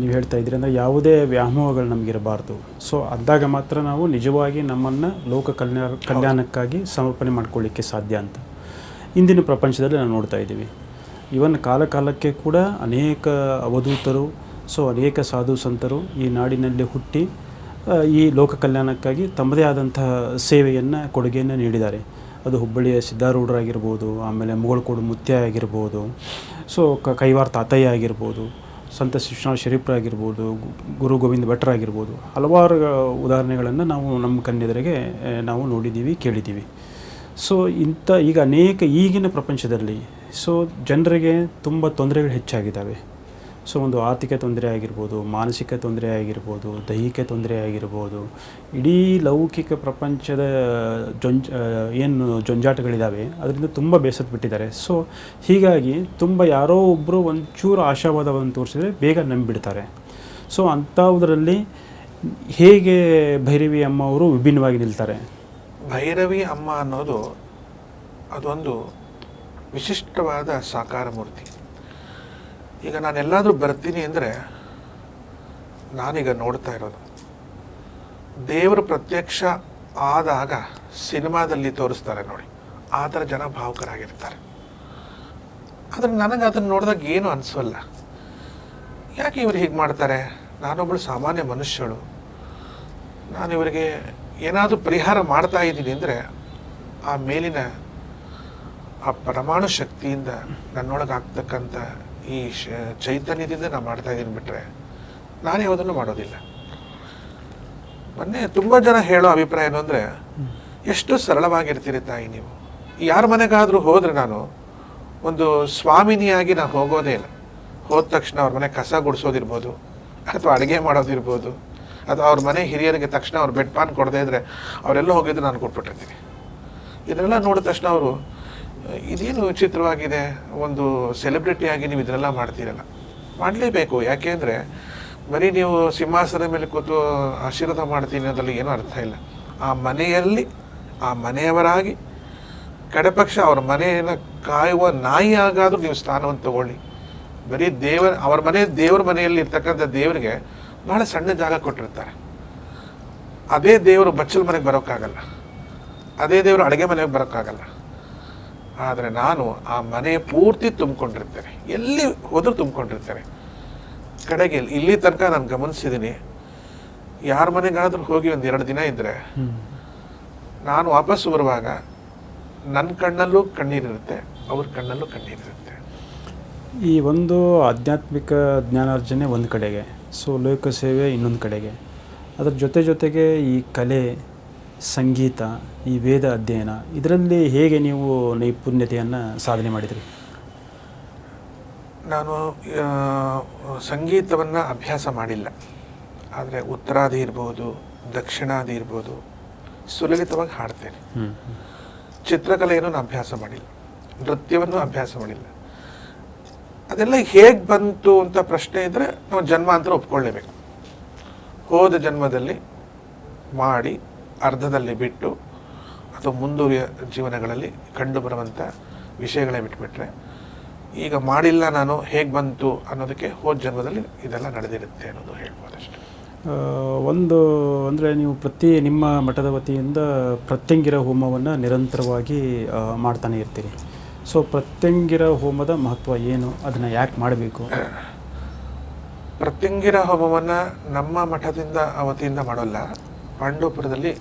ನೀವು ಹೇಳ್ತಾ ಇದ್ದೀರಿ ಅಂದರೆ ಯಾವುದೇ ವ್ಯಾಮೋಹಗಳು ನಮಗಿರಬಾರ್ದು. ಸೊ ಅಂದಾಗ ಮಾತ್ರ ನಾವು ನಿಜವಾಗಿ ನಮ್ಮನ್ನು ಲೋಕ ಕಲ್ಯಾಣ ಕಲ್ಯಾಣಕ್ಕಾಗಿ ಸಮರ್ಪಣೆ ಮಾಡ್ಕೊಳ್ಳಿಕ್ಕೆ ಸಾಧ್ಯ ಅಂತ. ಇಂದಿನ ಪ್ರಪಂಚದಲ್ಲಿ ನಾವು ನೋಡ್ತಾ ಇದ್ದೀವಿ. ಇವನ್ ಕಾಲ ಕಾಲಕ್ಕೆ ಕೂಡ ಅನೇಕ ಅವಧೂತರು ಸೊ ಅನೇಕ ಸಾಧು ಸಂತರು ಈ ನಾಡಿನಲ್ಲಿ ಹುಟ್ಟಿ ಈ ಲೋಕ ಕಲ್ಯಾಣಕ್ಕಾಗಿ ತಮ್ಮದೇ ಆದಂತಹ ಸೇವೆಯನ್ನು ಕೊಡುಗೆಯನ್ನು ನೀಡಿದ್ದಾರೆ. ಅದು ಹುಬ್ಬಳ್ಳಿಯ ಸಿದ್ಧಾರೂಢರಾಗಿರ್ಬೋದು ಆಮೇಲೆ ಮುಗಳಕೋಡು ಮುತ್ಯ ಆಗಿರ್ಬೋದು ಸೊ ಕ ಕೈವಾರ ತಾತಯ್ಯ ಆಗಿರ್ಬೋದು ಸಂತ ಶಿಕ್ಷಣ ಶರೀಫ್ರಾಗಿರ್ಬೋದು, ಗುರು ಗೋವಿಂದ ಭಟ್ರಾಗಿರ್ಬೋದು, ಹಲವಾರು ಉದಾಹರಣೆಗಳನ್ನು ನಾವು ನಮ್ಮ ಕಣ್ಣೆದುರಿಗೆ ನಾವು ನೋಡಿದ್ದೀವಿ, ಕೇಳಿದ್ದೀವಿ. ಸೊ ಇಂಥ ಈಗ ಅನೇಕ ಈಗಿನ ಪ್ರಪಂಚದಲ್ಲಿ ಸೊ ಜನರಿಗೆ ತುಂಬ ತೊಂದರೆಗಳು ಹೆಚ್ಚಾಗಿದ್ದಾವೆ. ಸೊ ಒಂದು ಆರ್ಥಿಕ ತೊಂದರೆ ಆಗಿರ್ಬೋದು, ಮಾನಸಿಕ ತೊಂದರೆ ಆಗಿರ್ಬೋದು, ದೈಹಿಕ ತೊಂದರೆ ಆಗಿರ್ಬೋದು, ಇಡೀ ಲೌಕಿಕ ಪ್ರಪಂಚದ ಜೊಂಜ ಏನು ಜೊಂಜಾಟಗಳಿದ್ದಾವೆ ಅದರಿಂದ ತುಂಬ ಬೇಸತ್ತು ಬಿಟ್ಟಿದ್ದಾರೆ. ಸೊ ಹೀಗಾಗಿ ತುಂಬ ಯಾರೋ ಒಬ್ಬರು ಒಂಚೂರು ಆಶಾವಾದವನ್ನು ತೋರಿಸಿದರೆ ಬೇಗ ನಂಬಿಬಿಡ್ತಾರೆ ಸೊ ಅಂಥವುದರಲ್ಲಿ ಹೇಗೆ ಭೈರವಿ ಅಮ್ಮ ಅವರು ವಿಭಿನ್ನವಾಗಿ ನಿಲ್ತಾರೆ? ಭೈರವಿ ಅಮ್ಮ ಅನ್ನೋದು ಅದೊಂದು ವಿಶಿಷ್ಟವಾದ ಸಾಕಾರ ಮೂರ್ತಿ ಈಗ ನಾನು ಎಲ್ಲಾದರೂ ಬರ್ತೀನಿ ಅಂದರೆ ನಾನೀಗ ನೋಡ್ತಾ ಇರೋದು. ದೇವರು ಪ್ರತ್ಯಕ್ಷ ಆದಾಗ ಸಿನಿಮಾದಲ್ಲಿ ತೋರಿಸ್ತಾರೆ ನೋಡಿ. ಆ ಥರ ಜನ ಭಾವುಕರಾಗಿರ್ತಾರೆ. ಆದರೆ ನನಗೆ ಅದನ್ನು ನೋಡಿದಾಗ ಏನು ಅನಿಸೋಲ್ಲ. ಯಾಕೆ ಇವರು ಹೀಗೆ ಮಾಡ್ತಾರೆ? ನಾನೊಬ್ಬಳು ಸಾಮಾನ್ಯ ಮನುಷ್ಯಳು. ನಾನು ಇವರಿಗೆ ಏನಾದರೂ ಪರಿಹಾರ ಮಾಡ್ತಾ ಇದ್ದೀನಿ ಅಂದರೆ ಆ ಮೇಲಿನ ಆ ಪರಮಾಣು ಶಕ್ತಿಯಿಂದ ನನ್ನೊಳಗೆ ಆಗ್ತಕ್ಕಂಥ ಈ ಚೈತನ್ಯದಿಂದ ನಾನು ಮಾಡ್ತಾ ಇದ್ದೀನಿ ಬಿಟ್ಟರೆ ನಾನು ಯಾವುದನ್ನು ಮಾಡೋದಿಲ್ಲ. ಮೊನ್ನೆ ತುಂಬ ಜನ ಹೇಳೋ ಅಭಿಪ್ರಾಯ ಏನು ಅಂದರೆ, ಎಷ್ಟು ಸರಳವಾಗಿರ್ತೀರಿ ತಾಯಿ ನೀವು? ಯಾರ ಮನೆಗಾದರೂ ಹೋದರೆ ನಾನು ಒಂದು ಸ್ವಾಮಿನಿಯಾಗಿ ನಾನು ಹೋಗೋದೇ ಇಲ್ಲ. ಹೋದ ತಕ್ಷಣ ಅವ್ರ ಮನೆ ಕಸ ಗುಡಿಸೋದಿರ್ಬೋದು, ಅಥವಾ ಅಡುಗೆ ಮಾಡೋದಿರ್ಬೋದು, ಅಥವಾ ಅವ್ರ ಮನೆ ಹಿರಿಯರಿಗೆ ತಕ್ಷಣ ಅವ್ರು ಬೆಡ್ ಪಾನ್ ಕೊಡದೇ ಇದ್ದರೆ ಅವರೆಲ್ಲ ಹೋಗಿದ್ದು ನಾನು ಕೊಟ್ಬಿಟ್ಟಿರ್ತೀನಿ. ಇದನ್ನೆಲ್ಲ ನೋಡಿದ ತಕ್ಷಣ ಅವರು ಇದೇನು ವಿಚಿತ್ರವಾಗಿದೆ? ಒಂದು ಸೆಲೆಬ್ರಿಟಿಯಾಗಿ ನೀವು ಇದನ್ನೆಲ್ಲ ಮಾಡ್ತೀರಲ್ಲ. ಮಾಡಲೇಬೇಕು. ಯಾಕೆಂದರೆ ಬರೀ ನೀವು ಸಿಂಹಾಸನ ಮೇಲೆ ಕೂತು ಆಶೀರ್ವಾದ ಮಾಡ್ತೀನಿ ಅನ್ನೋದ್ರಲ್ಲಿ ಏನೂ ಅರ್ಥ ಇಲ್ಲ. ಆ ಮನೆಯಲ್ಲಿ, ಆ ಮನೆಯವರಾಗಿ ಕಡೆಪಕ್ಷ ಅವ್ರ ಮನೆಯನ್ನು ಕಾಯುವ ನಾಯಿಯಾಗಾದರೂ ನೀವು ಸ್ಥಾನವನ್ನು ತಗೊಳ್ಳಿ. ಬರೀ ದೇವರ, ಅವ್ರ ಮನೆ, ದೇವ್ರ ಮನೆಯಲ್ಲಿ ಇರ್ತಕ್ಕಂಥ ದೇವರಿಗೆ ಭಾಳ ಸಣ್ಣ ಜಾಗ ಕೊಟ್ಟಿರ್ತಾರೆ. ಅದೇ ದೇವರು ಬಚ್ಚಲ ಮನೆಗೆ ಬರೋಕ್ಕಾಗಲ್ಲ. ಅದೇ ದೇವರು ಅಡುಗೆ ಮನೆಗೆ ಬರೋಕ್ಕಾಗಲ್ಲ. ಆದರೆ ನಾನು ಆ ಮನೆ ಪೂರ್ತಿ ತುಂಬಿಕೊಂಡಿರ್ತೇನೆ. ಎಲ್ಲಿ ಹೋದರೂ ತುಂಬಿಕೊಂಡಿರ್ತೇನೆ. ಕಡೆಗೆ ಇಲ್ಲಿ ತನಕ ನಾನು ಗಮನಿಸಿದ್ದೀನಿ ಯಾರ ಮನೆಗಾದರೂ ಹೋಗಿ ಒಂದು ಎರಡು ದಿನ ಇದ್ದರೆ ನಾನು ವಾಪಸ್ಸು ಬರುವಾಗ ನನ್ನ ಕಣ್ಣಲ್ಲೂ ಕಣ್ಣೀರಿರುತ್ತೆ ಅವ್ರ ಕಣ್ಣಲ್ಲೂ ಕಣ್ಣೀರಿರುತ್ತೆ ಈ ಒಂದು ಆಧ್ಯಾತ್ಮಿಕ ಜ್ಞಾನಾರ್ಜನೆ ಒಂದು ಕಡೆಗೆ ಸೊ ಲೋಕ ಸೇವೆ ಇನ್ನೊಂದು ಕಡೆಗೆ. ಅದರ ಜೊತೆ ಜೊತೆಗೆ ಈ ಕಲೆ ಸಂಗೀತ ಈ ವೇದ ಅಧ್ಯಯನ ಇದರಲ್ಲಿ ಹೇಗೆ ನೀವು ನೈಪುಣ್ಯತೆಯನ್ನು ಸಾಧನೆ ಮಾಡಿದ್ರಿ? ನಾನು ಸಂಗೀತವನ್ನು ಅಭ್ಯಾಸ ಮಾಡಿಲ್ಲ. ಆದರೆ ಉತ್ತರಾದಿ ಇರ್ಬೋದು ದಕ್ಷಿಣಾದಿ ಇರ್ಬೋದು ಸುಲಲಿತವಾಗಿ ಹಾಡ್ತೇನೆ. ಚಿತ್ರಕಲೆಯನ್ನು ನಾನು ಅಭ್ಯಾಸ ಮಾಡಿಲ್ಲ. ನೃತ್ಯವನ್ನು ಅಭ್ಯಾಸ ಮಾಡಿಲ್ಲ. ಅದೆಲ್ಲ ಹೇಗೆ ಬಂತು ಅಂತ ಪ್ರಶ್ನೆ ಇದ್ದರೆ ನಾವು ಜನ್ಮಾಂತರ ಒಪ್ಕೊಳ್ಳೇಬೇಕು. ಹೋದ ಜನ್ಮದಲ್ಲಿ ಮಾಡಿ ಅರ್ಧದಲ್ಲಿ ಬಿಟ್ಟು ಅಥವಾ ಮುಂದುವರಿಯ ಜೀವನಗಳಲ್ಲಿ ಕಂಡುಬರುವಂಥ ವಿಷಯಗಳೇ ಬಿಟ್ಬಿಟ್ರೆ ಈಗ ಮಾಡಿಲ್ಲ ನಾನು ಹೇಗೆ ಬಂತು ಅನ್ನೋದಕ್ಕೆ ಹೋದ ಜನ್ಮದಲ್ಲಿ ಇದೆಲ್ಲ ನಡೆದಿರುತ್ತೆ ಅನ್ನೋದು ಹೇಳ್ಬೋದಷ್ಟೆ ಒಂದು ಅಂದರೆ ನೀವು ಪ್ರತಿ ನಿಮ್ಮ ಮಠದ ವತಿಯಿಂದ ಪ್ರತ್ಯಂಗಿರ ಹೋಮವನ್ನು ನಿರಂತರವಾಗಿ ಮಾಡ್ತಾನೆ ಇರ್ತೀರಿ. ಸೊ ಪ್ರತ್ಯಂಗಿರ ಹೋಮದ ಮಹತ್ವ ಏನು? ಅದನ್ನು ಯಾಕೆ ಮಾಡಬೇಕು? ಪ್ರತ್ಯಂಗಿರ ಹೋಮವನ್ನು ನಮ್ಮ ಮಠದಿಂದ ಆ ವತಿಯಿಂದ ಮಾಡೋಲ್ಲ. ಪಾಂಡವಪುರದಲ್ಲಿ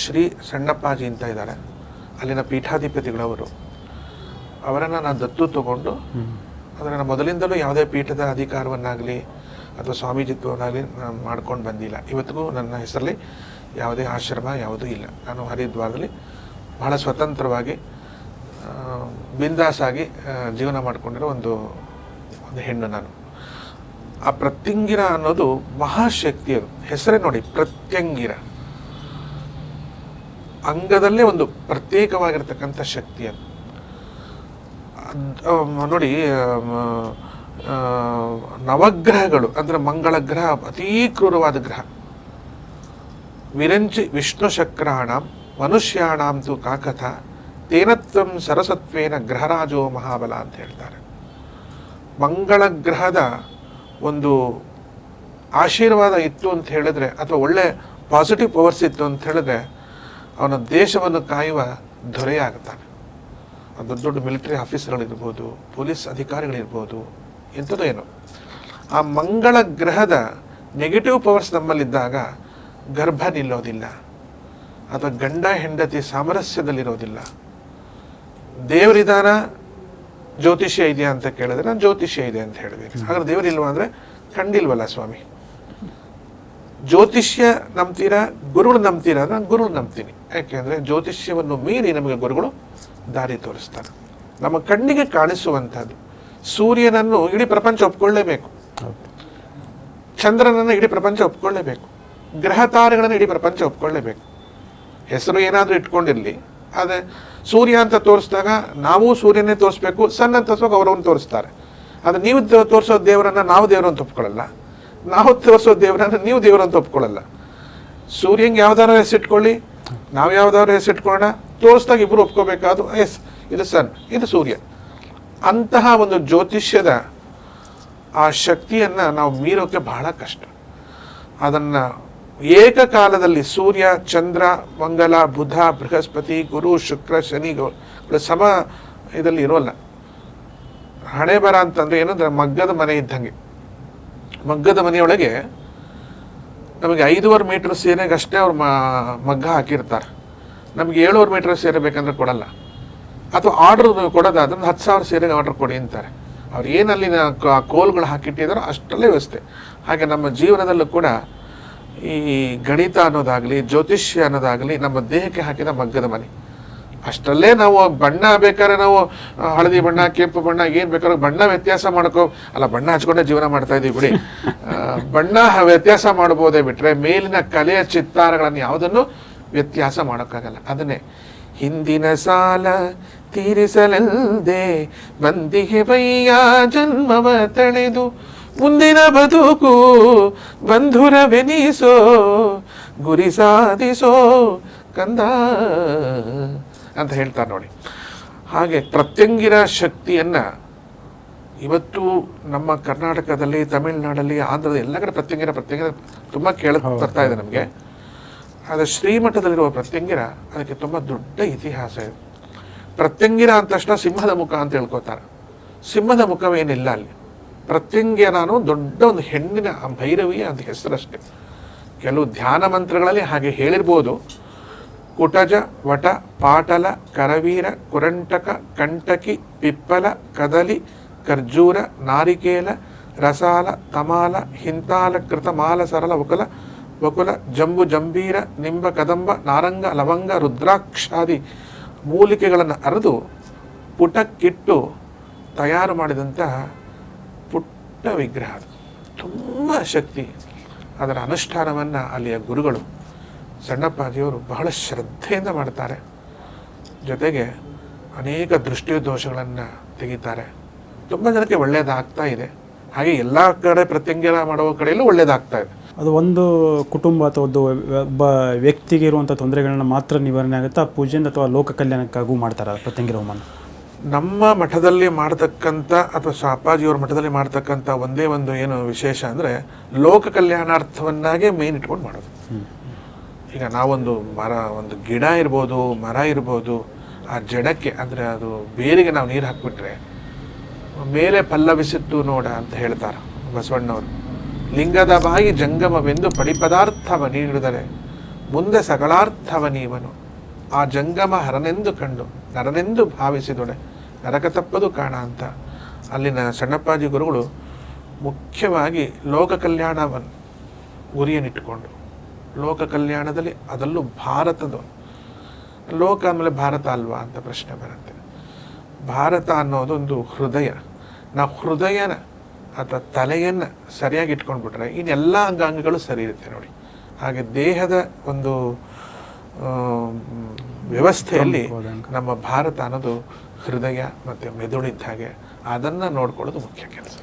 ಶ್ರೀ ಸಣ್ಣಪ್ಪಾಜಿ ಅಂತ ಇದ್ದಾರೆ. ಅಲ್ಲಿನ ಪೀಠಾಧಿಪತಿಗಳವರು. ಅವರನ್ನು ನಾನು ದತ್ತು ತಗೊಂಡು ಅಂದರೆ ನಾನು ಮೊದಲಿಂದಲೂ ಯಾವುದೇ ಪೀಠದ ಅಧಿಕಾರವನ್ನಾಗಲಿ ಅಥವಾ ಸ್ವಾಮೀಜಿತ್ವವನ್ನಾಗಲಿ ನಾನು ಮಾಡ್ಕೊಂಡು ಬಂದಿಲ್ಲ. ಇವತ್ತಿಗೂ ನನ್ನ ಹೆಸರಲ್ಲಿ ಯಾವುದೇ ಆಶ್ರಮ ಯಾವುದೂ ಇಲ್ಲ. ನಾನು ಹರಿದ್ವಾರದಲ್ಲಿ ಬಹಳ ಸ್ವತಂತ್ರವಾಗಿ ಬಿಂದಾಸಾಗಿ ಜೀವನ ಮಾಡಿಕೊಂಡಿರೋ ಒಂದು ಒಂದು ಹೆಣ್ಣು ನಾನು. ಆ ಪ್ರತ್ಯಂಗಿರ ಅನ್ನೋದು ಮಹಾಶಕ್ತಿ ಅದು ಹೆಸರೇ ನೋಡಿ, ಪ್ರತ್ಯಂಗಿರ. ಅಂಗದಲ್ಲೇ ಒಂದು ಪ್ರತ್ಯೇಕವಾಗಿರ್ತಕ್ಕಂಥ ಶಕ್ತಿ ಅದು ನೋಡಿ ನವಗ್ರಹಗಳು, ಅಂದರೆ ಮಂಗಳ ಗ್ರಹ, ಅತೀ ಕ್ರೂರವಾದ ಗ್ರಹ. ವಿರಂಚಿ ವಿಷ್ಣು ಶಕ್ರಾಣಂ ಮನುಷ್ಯಾಣಾಂ ತು ಕಾಕಥ, ತೇನತ್ವಂ ಸರಸತ್ವೇನ ಗ್ರಹರಾಜೋ ಮಹಾಬಲ ಅಂತ ಹೇಳ್ತಾರೆ. ಮಂಗಳ ಗ್ರಹದ ಒಂದು ಆಶೀರ್ವಾದ ಇತ್ತು ಅಂತ ಹೇಳಿದ್ರೆ, ಅಥವಾ ಒಳ್ಳೆ ಪಾಸಿಟಿವ್ ಪವರ್ಸ್ ಇತ್ತು ಅಂತ ಹೇಳಿದ್ರೆ, ಅವನ ದೇಶವನ್ನು ಕಾಯುವ ದೊರೆಯಾಗುತ್ತಾನೆ ದೊಡ್ಡ ದೊಡ್ಡ ಮಿಲಿಟರಿ ಆಫೀಸರ್ಗಳಿರ್ಬೋದು ಪೊಲೀಸ್ ಅಧಿಕಾರಿಗಳಿರ್ಬೋದು ಎಂಥದ್ದು ಏನೋ. ಆ ಮಂಗಳ ಗ್ರಹದ ನೆಗೆಟಿವ್ ಪವರ್ಸ್ ನಮ್ಮಲ್ಲಿದ್ದಾಗ ಗರ್ಭ ನಿಲ್ಲೋದಿಲ್ಲ, ಅಥವಾ ಗಂಡ ಹೆಂಡತಿ ಸಾಮರಸ್ಯದಲ್ಲಿರೋದಿಲ್ಲ. ದೇವರಿದಾನ ಜ್ಯೋತಿಷ್ಯ ಇದೆಯಾ ಅಂತ ಕೇಳಿದ್ರೆ ನಾನು ಜ್ಯೋತಿಷ್ಯ ಇದೆ ಅಂತ ಹೇಳಿದ್ದೀನಿ ಹಾಗಾದ್ರೆ ದೇವರಿಲ್ವಾ ಅಂದರೆ ಕಂಡಿಲ್ವಲ್ಲ ಸ್ವಾಮಿ. ಜ್ಯೋತಿಷ್ಯ ನಂಬ್ತೀರಾ ಗುರುಗಳು ನಂಬ್ತೀರಾ ನಾನು ಗುರುಗಳು ನಂಬ್ತೀನಿ. ಯಾಕೆಂದರೆ ಜ್ಯೋತಿಷ್ಯವನ್ನು ಮೀರಿ ನಮಗೆ ಗುರುಗಳು ದಾರಿ ತೋರಿಸ್ತಾರೆ. ನಮ್ಮ ಕಣ್ಣಿಗೆ ಕಾಣಿಸುವಂಥದ್ದು. ಸೂರ್ಯನನ್ನು ಇಡೀ ಪ್ರಪಂಚ ಒಪ್ಕೊಳ್ಳೇಬೇಕು. ಚಂದ್ರನನ್ನು ಇಡೀ ಪ್ರಪಂಚ ಒಪ್ಕೊಳ್ಳೇಬೇಕು. ಗ್ರಹ ತಾರೆಗಳನ್ನು ಇಡೀ ಪ್ರಪಂಚ ಒಪ್ಕೊಳ್ಳೇಬೇಕು. ಹೆಸರು ಏನಾದರೂ ಇಟ್ಕೊಂಡಿರಲಿ. ಆದರೆ ಸೂರ್ಯ ಅಂತ ತೋರಿಸಿದಾಗ ನಾವು ಸೂರ್ಯನೇ ತೋರಿಸ್ಬೇಕು ಸಣ್ಣ ಅಂತ ತೋರಿಸುವಾಗ ಅವರವನ್ನು ತೋರಿಸ್ತಾರೆ. ಆದರೆ ನೀವು ತೋರಿಸೋ ದೇವರನ್ನು ನಾವು ದೇವರು ಅಂತ ಒಪ್ಕೊಳ್ಳಲ್ಲ. ನಾವು ತೋರಿಸೋ ದೇವರನ್ನು ನೀವು ದೇವರು ಅಂತ ಒಪ್ಕೊಳ್ಳಲ್ಲ. ಸೂರ್ಯಂಗೆ ಯಾವ್ದಾದ್ರು ಹೆಸರಿಟ್ಕೊಳ್ಳಿ ನಾವು ಯಾವ್ದಾದ್ರು ಹೆಸರಿಟ್ಕೊಳ್ಳೋಣ ತೋರಿಸ್ದಾಗ ಇಬ್ಬರು ಒಪ್ಕೋಬೇಕಾದ್ರು, ಎಸ್, ಇದು ಸನ್, ಇದು ಸೂರ್ಯ. ಅಂತಹ ಒಂದು ಜ್ಯೋತಿಷ್ಯದ ಆ ಶಕ್ತಿಯನ್ನು ನಾವು ಮೀರೋಕ್ಕೆ ಬಹಳ ಕಷ್ಟ. ಅದನ್ನು ಏಕಕಾಲದಲ್ಲಿ ಸೂರ್ಯ, ಚಂದ್ರ, ಮಂಗಲ, ಬುಧ, ಬೃಹಸ್ಪತಿ, ಗುರು, ಶುಕ್ರ, ಶನಿ ಗೌ- ಸಮ ಇದರಲ್ಲಿ ಇರೋಲ್ಲ. ಹಣೆ ಬರ ಅಂತಂದ್ರೆ ಏನಂದ್ರೆ ಮಗ್ಗದ ಮನೆ ಇದ್ದಂಗೆ. ಮಗ್ಗದ ಮನೆಯೊಳಗೆ ನಮಗೆ ಐದೂವರೆ ಮೀಟ್ರ್ ಸೀರೆಗೆ ಅಷ್ಟೇ ಅವ್ರು ಮಗ್ಗ ಹಾಕಿರ್ತಾರೆ. ನಮಗೆ ಏಳುವರೆ ಮೀಟ್ರ್ ಸೀರೆ ಬೇಕಂದ್ರೆ ಕೊಡಲ್ಲ. ಅಥವಾ ಆರ್ಡ್ರ್ ಕೊಡೋದಾದ್ರೆ ಹತ್ತು ಸಾವಿರ ಸೀರೆಗೆ ಆರ್ಡ್ರ್ ಕೊಡಿ ಅಂತಾರೆ. ಅವ್ರು ಏನಲ್ಲಿನ ಕ- ಕೋಲ್ಗಳು ಹಾಕಿಟ್ಟಿದಾರೋ ಅಷ್ಟರಲ್ಲೇ ವ್ಯವಸ್ಥೆ. ಹಾಗೆ ನಮ್ಮ ಜೀವನದಲ್ಲೂ ಕೂಡ ಈ ಗಣಿತ ಅನ್ನೋದಾಗಲಿ, ಜ್ಯೋತಿಷ್ಯ ಅನ್ನೋದಾಗಲಿ ನಮ್ಮ ದೇಹಕ್ಕೆ ಹಾಕಿದ ಮಗ್ಗದ ಮನೆ. ಅಷ್ಟರಲ್ಲೇ ನಾವು ಬಣ್ಣ ಬೇಕಾದ್ರೆ ನಾವು ಹಳದಿ ಬಣ್ಣ, ಕೆಂಪು ಬಣ್ಣ, ಏನು ಬೇಕಾದ್ರೂ ಬಣ್ಣ ವ್ಯತ್ಯಾಸ ಮಾಡ್ಕೋ ಅಲ್ಲ, ಬಣ್ಣ ಹಚ್ಕೊಂಡೇ ಜೀವನ ಮಾಡ್ತಾ ಇದೀವಿ ಬಿಡಿ. ಬಣ್ಣ ವ್ಯತ್ಯಾಸ ಮಾಡ್ಬೋದೇ ಬಿಟ್ಟರೆ ಮೇಲಿನ ಕಲೆಯ ಚಿತ್ತಾರಗಳನ್ನು ಯಾವುದನ್ನು ವ್ಯತ್ಯಾಸ ಮಾಡೋಕ್ಕಾಗಲ್ಲ. ಅದನ್ನೇ, ಹಿಂದಿನ ಸಾಲ ತೀರಿಸಲಲ್ಲದೆ ಬಂದಿಗೆ ಬಯ್ಯ ಜನ್ಮವ ತಳೆದು ಮುಂದಿನ ಬದುಕು ಬಂಧುರವೆನಿಸೋ ಗುರಿ ಸಾಧಿಸೋ ಕಂದ ಅಂತ ಹೇಳ್ತಾರೆ ನೋಡಿ. ಹಾಗೆ ಪ್ರತ್ಯಂಗಿರ ಶಕ್ತಿಯನ್ನು ಇವತ್ತು ನಮ್ಮ ಕರ್ನಾಟಕದಲ್ಲಿ ತಮಿಳುನಾಡಲ್ಲಿ ಆಂಧ್ರದ ಎಲ್ಲ ಕಡೆ ಪ್ರತ್ಯಂಗಿರ ಪ್ರತ್ಯಂಗಿರ ತುಂಬ ಕೇಳ ಬರ್ತಾ ಇದೆ ನಮಗೆ. ಆದರೆ ಶ್ರೀಮಠದಲ್ಲಿರುವ ಪ್ರತ್ಯಂಗಿರ ಅದಕ್ಕೆ ತುಂಬ ದೊಡ್ಡ ಇತಿಹಾಸ ಇದೆ. ಪ್ರತ್ಯಂಗಿರ ಅಂದ ತಕ್ಷಣ ಸಿಂಹದ ಮುಖ ಅಂತ ಹೇಳ್ಕೊತಾರೆ. ಸಿಂಹದ ಮುಖವೇನಿಲ್ಲ ಅಲ್ಲಿ. ಪ್ರತ್ಯಂಗಿರ ನಾನು ದೊಡ್ಡ ಒಂದು ಹೆಣ್ಣಿನ ಭೈರವಿಯ ಅಂತ ಹೆಸರಷ್ಟೆ. ಕೆಲವು ಧ್ಯಾನ ಮಂತ್ರಗಳಲ್ಲಿ ಹಾಗೆ ಹೇಳಿರ್ಬೋದು. ಕುಟಜ, ವಟ, ಪಾಟಲ, ಕರವೀರ, ಕುರಂಟಕ, ಕಂಟಕಿ, ಪಿಪ್ಪಲ, ಕದಲಿ, ಖರ್ಜೂರ, ನಾರಿಕೇಲ, ರಸಾಲ ತಮಾಲ ಹಿಂತಾಲ ಕೃತ ಮಾಲ ಸರಳ, ವಕುಲ ವಕುಲ, ಜಂಬು, ಜಂಬೀರ, ನಿಂಬ, ಕದಂಬ, ನಾರಂಗ, ಲವಂಗ ರುದ್ರಾಕ್ಷಾದಿ ಮೂಲಿಕೆಗಳನ್ನು ಅರೆದು ಪುಟಕ್ಕಿಟ್ಟು ತಯಾರು ಮಾಡಿದಂತಹ ಪುಟ್ಟ ವಿಗ್ರಹ. ತುಂಬ ಶಕ್ತಿ. ಅದರ ಅನುಷ್ಠಾನವನ್ನು ಅಲ್ಲಿಯ ಗುರುಗಳು ಸಣ್ಣಪ್ಪಾಜಿಯವರು ಬಹಳ ಶ್ರದ್ಧೆಯಿಂದ ಮಾಡ್ತಾರೆ. ಜೊತೆಗೆ ಅನೇಕ ದೃಷ್ಟಿ ದೋಷಗಳನ್ನು ತೆಗಿತಾರೆ. ತುಂಬ ಜನಕ್ಕೆ ಒಳ್ಳೆಯದಾಗ್ತಾ ಇದೆ. ಹಾಗೆ ಎಲ್ಲ ಕಡೆ ಪ್ರತ್ಯಂಗಿರ ಮಾಡುವ ಕಡೆಯಲ್ಲೂ ಒಳ್ಳೆಯದಾಗ್ತಾ ಇದೆ. ಅದು ಒಂದು ಕುಟುಂಬ ಅಥವಾ ಒಂದು ಒಬ್ಬ ವ್ಯಕ್ತಿಗೆ ಇರುವಂಥ ತೊಂದರೆಗಳನ್ನ ಮಾತ್ರ ನಿವಾರಣೆ ಆಗುತ್ತಾ ಪೂಜೆಯಿಂದ ಅಥವಾ ಲೋಕ ಕಲ್ಯಾಣಕ್ಕಾಗೂ ಮಾಡ್ತಾರೆ ಪ್ರತ್ಯಂಗಿರ ನಮ್ಮ ಮಠದಲ್ಲಿ ಮಾಡ್ತಕ್ಕಂಥ ಅಥವಾ ಶಾಪಾಜಿಯವ್ರ ಮಠದಲ್ಲಿ ಮಾಡ್ತಕ್ಕಂಥ ಒಂದೇ ಒಂದು ಏನು ವಿಶೇಷ ಅಂದರೆ ಲೋಕ ಕಲ್ಯಾಣಾರ್ಥವನ್ನಾಗೆ ಮೇನ್ ಇಟ್ಕೊಂಡು ಮಾಡೋದು. ಈಗ ನಾವೊಂದು ಮರ, ಒಂದು ಗಿಡ ಇರ್ಬೋದು, ಮರ ಇರ್ಬೋದು, ಆ ಜಡಕ್ಕೆ ಅಂದರೆ ಅದು ಬೇರಿಗೆ ನಾವು ನೀರು ಹಾಕಿಬಿಟ್ರೆ ಮೇಲೆ ಪಲ್ಲವಿಸಿತ್ತು ನೋಡ ಅಂತ ಹೇಳ್ತಾರೆ ಬಸವಣ್ಣವರು. ಲಿಂಗದ ಬಾಯಿ ಜಂಗಮವೆಂದು ಪಡಿಪದಾರ್ಥವ ನೀಡಿದರೆ ಮುಂದೆ ಸಕಲಾರ್ಥವ ನೀವನು. ಆ ಜಂಗಮ ಹರನೆಂದು ಕಂಡು, ನರನೆಂದು ಭಾವಿಸಿದೊಡೆ. ನರಕ ತಪ್ಪದು ಕಾಣ ಅಂತ. ಅಲ್ಲಿನ ಸಣ್ಣಪ್ಪಾಜಿ ಗುರುಗಳು ಮುಖ್ಯವಾಗಿ ಲೋಕ ಕಲ್ಯಾಣವನ್ನು ಗುರಿಯನ್ನಿಟ್ಟುಕೊಂಡು, ಲೋಕ ಕಲ್ಯಾಣದಲ್ಲಿ ಅದರಲ್ಲೂ ಭಾರತದ ಲೋಕ ಆಮೇಲೆ ಭಾರತ ಅಲ್ವಾ ಅಂತ ಪ್ರಶ್ನೆ ಬರುತ್ತೆ. ಭಾರತ ಅನ್ನೋದೊಂದು ಹೃದಯ. ನಾವು ಹೃದಯನ ಅಥವಾ ತಲೆಯನ್ನು ಸರಿಯಾಗಿ ಇಟ್ಕೊಂಡ್ಬಿಟ್ರೆ ಇನ್ನೆಲ್ಲ ಅಂಗಾಂಗಗಳು ಸರಿ ಇರುತ್ತೆ ನೋಡಿ. ಹಾಗೆ ದೇಹದ ಒಂದು ವ್ಯವಸ್ಥೆಯಲ್ಲಿ ನಮ್ಮ ಭಾರತ ಅನ್ನೋದು ಹೃದಯ ಮತ್ತು ಮೆದುಳಿದ್ದ ಹಾಗೆ ಅದನ್ನು ನೋಡ್ಕೊಳ್ಳೋದು ಮುಖ್ಯ ಕೆಲಸ.